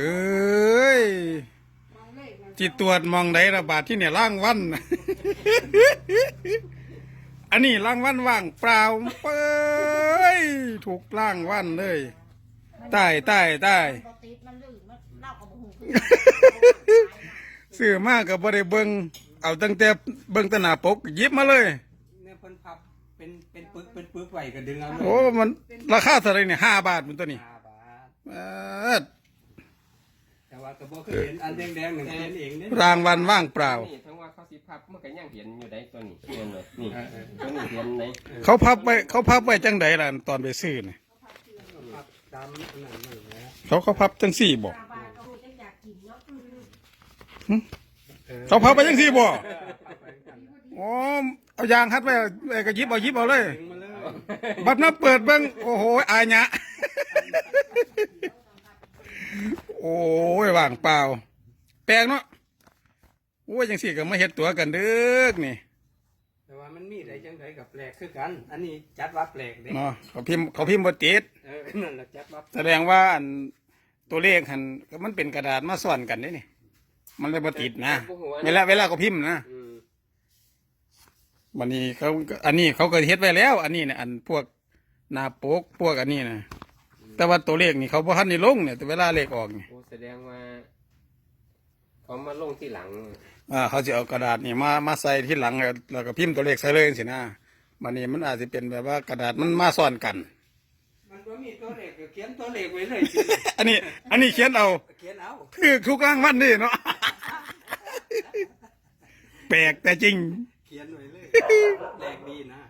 เอ้ยจิตตรวจมองไดระบาดที่เนี่ยล่างวัน อันนี้ล่างวันว่างเปล่าเป้ยถูกล่างวันเลยใต้ใต้ใต้บ่ติดมันลื่นมันเล่ากับบ่ฮู้คือซื้อมากกับบ่ได้เบิ่งเอาตั้งแต่เบิ่งแตหน้าปกหยิบมาเลยเนี่ยเพิ่นพับเป็นเป็นปึกเป็นปึกไว้ก็ดึงเอาเลยโอ้มันราคาเท่าไหรเนี่ยห้าบาทมันตัวนี้ห้าบาทเอิ้นแต่ว่า ก็บ่เคยเห็นอันแดงๆหนึ่งเห็นเองเนี่ยรางวัลว่างเปล่า นี่ทั้งว่าเขาสิพับมันก็ยังเห็นอยู่ได้ตัวนี้เห็นเลยนี่เออเออตัวนี้เห็นไหนเขาพับไว้เขาพับไว้จังใดล่ะตอนไปซื้อเนี่ยพับตามอันนั้นนั่นแหละเขาเขาพับจังสี่บอกตาบานก็ฮู้จังอยากกินเนาะเออเขาพับไปจังสี่บ่พับไปกันอ๋อเอายางฮัดไว้ไอ้ก็หยิบเอาหยิบเอาเลยดึงมาเลยบัดนับเปิดเบิ่งโอ้โหอายะ โอ้ย ว่างเปล่า แปลกเนาะโอ้ยจังสี่ก็มาเฮ็ดตัวกันเด้อนี่ แต่ว่ามันมีได้จังไดกับแปลกคือกัน อันนี้จัดว่าแปลกเด้เนาะเขาพิมพ์เขาพิมพ์บ่ติดเออนั่นแหละจัดว่าแสดงว่าอันตัวเลขหันก็มันเป็นกระดาษมาซ่อนกันนี่นี่ มันเลยบ่ติดนะเวลาเวลาเขาพิมพ์นะอืมวันนี้เขาอันนี้เขาก็เฮ็ดไว้แล้ว อันนี้เนี่ยอันพวกหนาปกพวกอันนี้นะ แต่ว่าตัวเลขนี่เขาบ่ทันได้ลงเนี่ยแต่เวลาเลขออกนี่โอ้แสดงว่าเขามาลงที่หลังอ่าเขาจะเอากระดาษนี่มามาใส่ที่หลังแล้วแล้วก็พิมพ์ตัวเลขใส่เลยสินะวันนี้มันอาจจะเป็นแบบว่ากระดาษมันมาซ่อนกัน มันบ่มีตัวเลขก็เขียนตัวเลขไว้เลยอันนี้ อันนี้เขียนเอาเขียนเอาคือทุกรางวัลนี่เนาะแปลกแต่จริง เขียนไว้เลยแปลกดีนะ